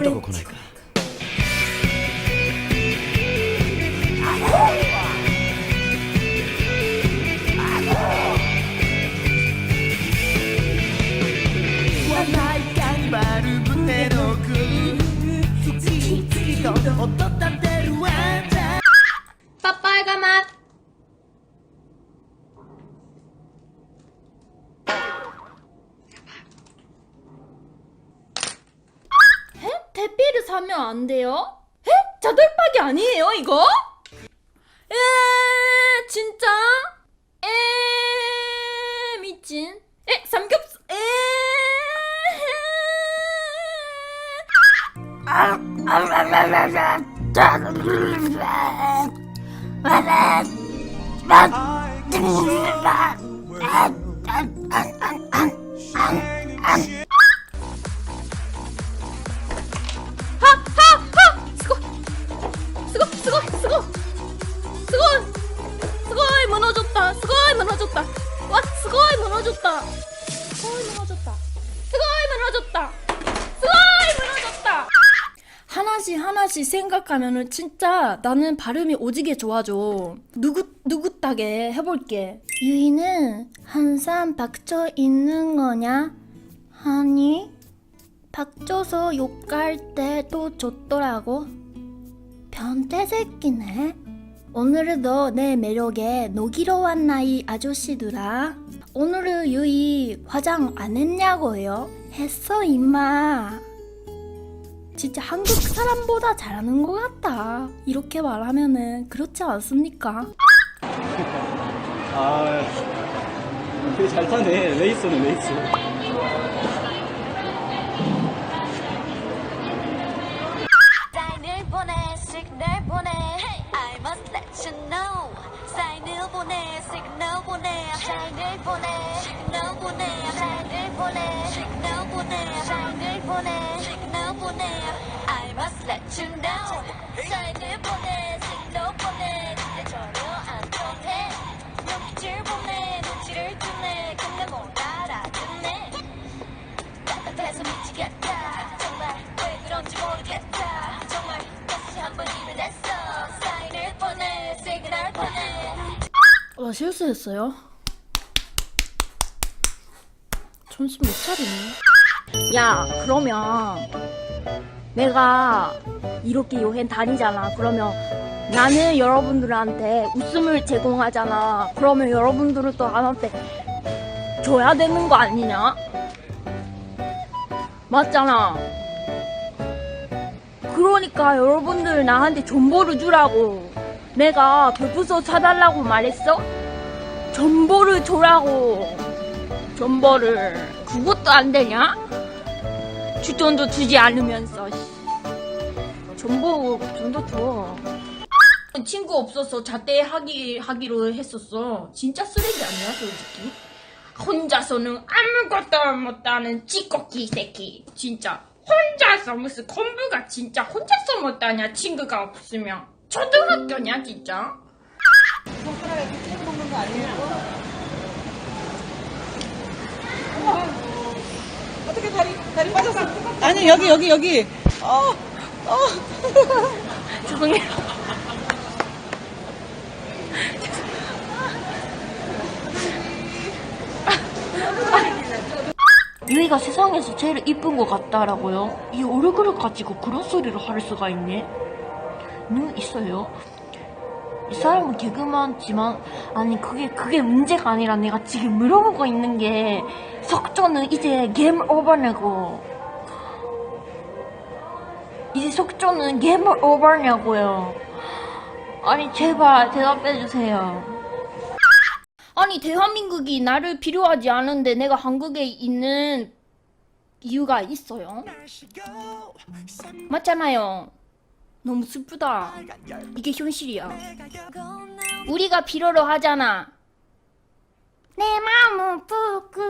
歌が来ないか。 사면 안 돼요? 에? 자돌박이 아니에요 이거? 에 진짜? 에 미친 에 삼겹살 에 무너졌다. 수고이 무너졌다. 와 수고이 무너졌다. 수고이 무너졌다. 수고이 무너졌다. 수고이 무너졌다. 하나씩 하나씩 생각하면은 진짜 나는 발음이 오지게 좋아져. 누구 누구따게 해볼게. 유이는 항상 박쳐 있는 거냐? 아니 박줘서 욕할 때또 줬더라고. 변태 새끼네. 오늘도 내 매력에 녹이러 왔나 이 아저씨들아. 오늘은 유이 화장 안 했냐고요? 했어 임마. 진짜 한국 사람보다 잘하는 것 같다. 이렇게 말하면은 그렇지 않습니까? 아, 되게 잘 타네. 레이스네, 레이스. 나 실수했어요. 정신 못 차리네. 야, 그러면 내가 이렇게 여행 다니잖아. 그러면 나는 여러분들한테 웃음을 제공하잖아. 그러면 여러분들은 또 나한테 줘야 되는 거 아니냐? 맞잖아. 그러니까 여러분들 나한테 정보를 주라고. 내가 교부서 사달라고 말했어? 정보를 줘라고. 정보를. 그것도 안 되냐? 주전도 주지 않으면서. 씨. 정보 좀더 줘. 친구 없어서 자퇴 하기 하기로 했었어. 진짜 쓰레기 아니야, 솔직히? 혼자서는 아무것도 못하는 찌꺼기 새끼. 진짜. 혼자서 무슨 공부가 진짜 혼자서 못하냐, 친구가 없으면. 초등학교냐, 진짜? 어떻게 다리 다리 빠졌어? 아니 여기 여기 여기. 어 어. 죄송해요. 유이가 세상에서 제일 이쁜 것 같다라고요? 이 얼굴을 가지고 그런 소리를 할 수가 있네? 는 있어요. 이 사람은 개그맨지만 아니 그게 그게 문제가 아니라 내가 지금 물어보고 있는 게 석조는 이제 게임 오버냐고 이제 속조는 게임 오버냐고요. 아니 제발 대답해 주세요. 아니 대한민국이 나를 필요하지 않은데 내가 한국에 있는 이유가 있어요. 맞잖아요. 너무 슬프다. 이게 현실이야. 우리가 비로로 하잖아. 내 마음은 푸꾸.